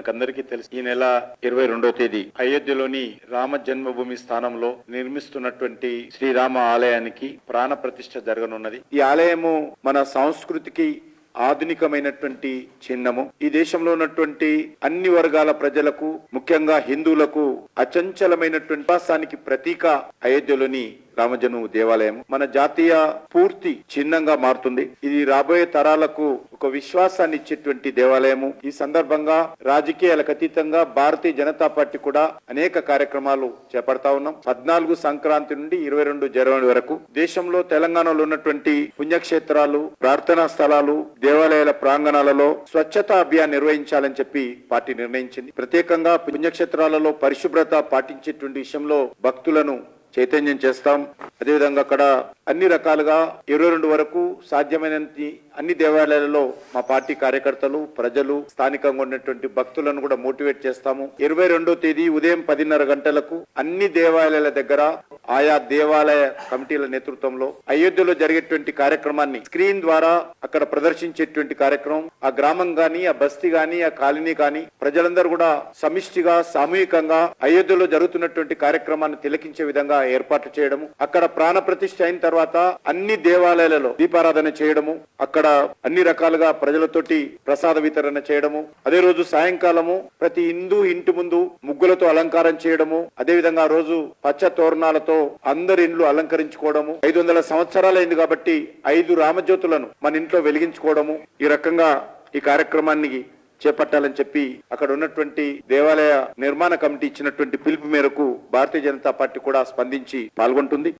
మనకందరికీ తెలుసు. ఈ నెల ఇరవై రెండో తేదీ అయోధ్యలోని రామ జన్మభూమి స్థానంలో నిర్మిస్తున్నటువంటి శ్రీరామ ఆలయానికి ప్రాణ ప్రతిష్ఠ జరగనున్నది. ఈ ఆలయము మన సంస్కృతికి ఆధునికమైనటువంటి చిహ్నము. ఈ దేశంలో ఉన్నటువంటి అన్ని వర్గాల ప్రజలకు ముఖ్యంగా హిందువులకు అచంచలమైనటువంటి విశ్వాసానికి ప్రతీక అయోధ్యలోని రామజన్మ దేవాలయం మన జాతీయ పూర్తి చిహ్నంగా మారుతుంది. ఇది రాబోయే తరాలకు ఒక విశ్వాసాన్ని ఇచ్చేటువంటి దేవాలయము. ఈ సందర్భంగా రాజకీయాలకు అతీతంగా భారతీయ జనతా పార్టీ కూడా అనేక కార్యక్రమాలు చేపడతా ఉన్నాం. పద్నాలుగు సంక్రాంతి నుండి ఇరవై రెండు జనవరి వరకు దేశంలో తెలంగాణలో ఉన్నటువంటి పుణ్యక్షేత్రాలు ప్రార్థనా స్థలాలు దేవాలయాల ప్రాంగణాలలో స్వచ్ఛతా అభియాన్ నిర్వహించాలని చెప్పి పార్టీ నిర్ణయించింది. ప్రత్యేకంగా పుణ్యక్షేత్రాలలో పరిశుభ్రత పాటించేటువంటి విషయంలో భక్తులను చైతన్యం చేస్తాం. అదేవిధంగా అక్కడ అన్ని రకాలుగా ఇరవై రెండు వరకు సాధ్యమైనంత అన్ని దేవాలయాలలో మా పార్టీ కార్యకర్తలు ప్రజలు స్థానికంగా ఉన్నటువంటి భక్తులను కూడా మోటివేట్ చేస్తాము. ఇరవై రెండో తేదీ ఉదయం పదిన్నర గంటలకు అన్ని దేవాలయాల దగ్గర ఆయా దేవాలయ కమిటీల నేతృత్వంలో అయోధ్యలో జరిగేటువంటి కార్యక్రమాన్ని స్క్రీన్ ద్వారా అక్కడ ప్రదర్శించేటువంటి కార్యక్రమం. ఆ గ్రామం గాని ఆ బస్తీ గాని ఆ కాలనీ గాని ప్రజలందరూ కూడా సమిష్టిగా సామూహికంగా అయోధ్యలో జరుగుతున్నటువంటి కార్యక్రమాన్ని తిలకించే విధంగా ఏర్పాటు చేయడము. అక్కడ ప్రాణ ప్రతిష్ఠ అయిన తర్వాత అన్ని దేవాలయాలలో దీపారాధన చేయడము. అక్కడ అన్ని రకాలుగా ప్రజలతోటి ప్రసాద వితరణ చేయడము అదే రోజు సాయంకాలము ప్రతి హిందూ ఇంటి ముందు ముగ్గులతో అలంకారం చేయడము అదే విధంగా రోజు పచ్చ తోరణాలతో అందరి ఇండ్లు అలంకరించుకోవడము ఐదు వందల సంవత్సరాలైంది కాబట్టి ఐదు రామజ్యోతులను మన ఇంట్లో వెలిగించుకోవడము ఈ రకంగా ఈ కార్యక్రమాన్ని చేపట్టాలని చెప్పి అక్కడ ఉన్నటువంటి దేవాలయ నిర్మాణ కమిటీ ఇచ్చినటువంటి పిలుపు మేరకు భారతీయ జనతా పార్టీ కూడా స్పందించి పాల్గొంటుంది.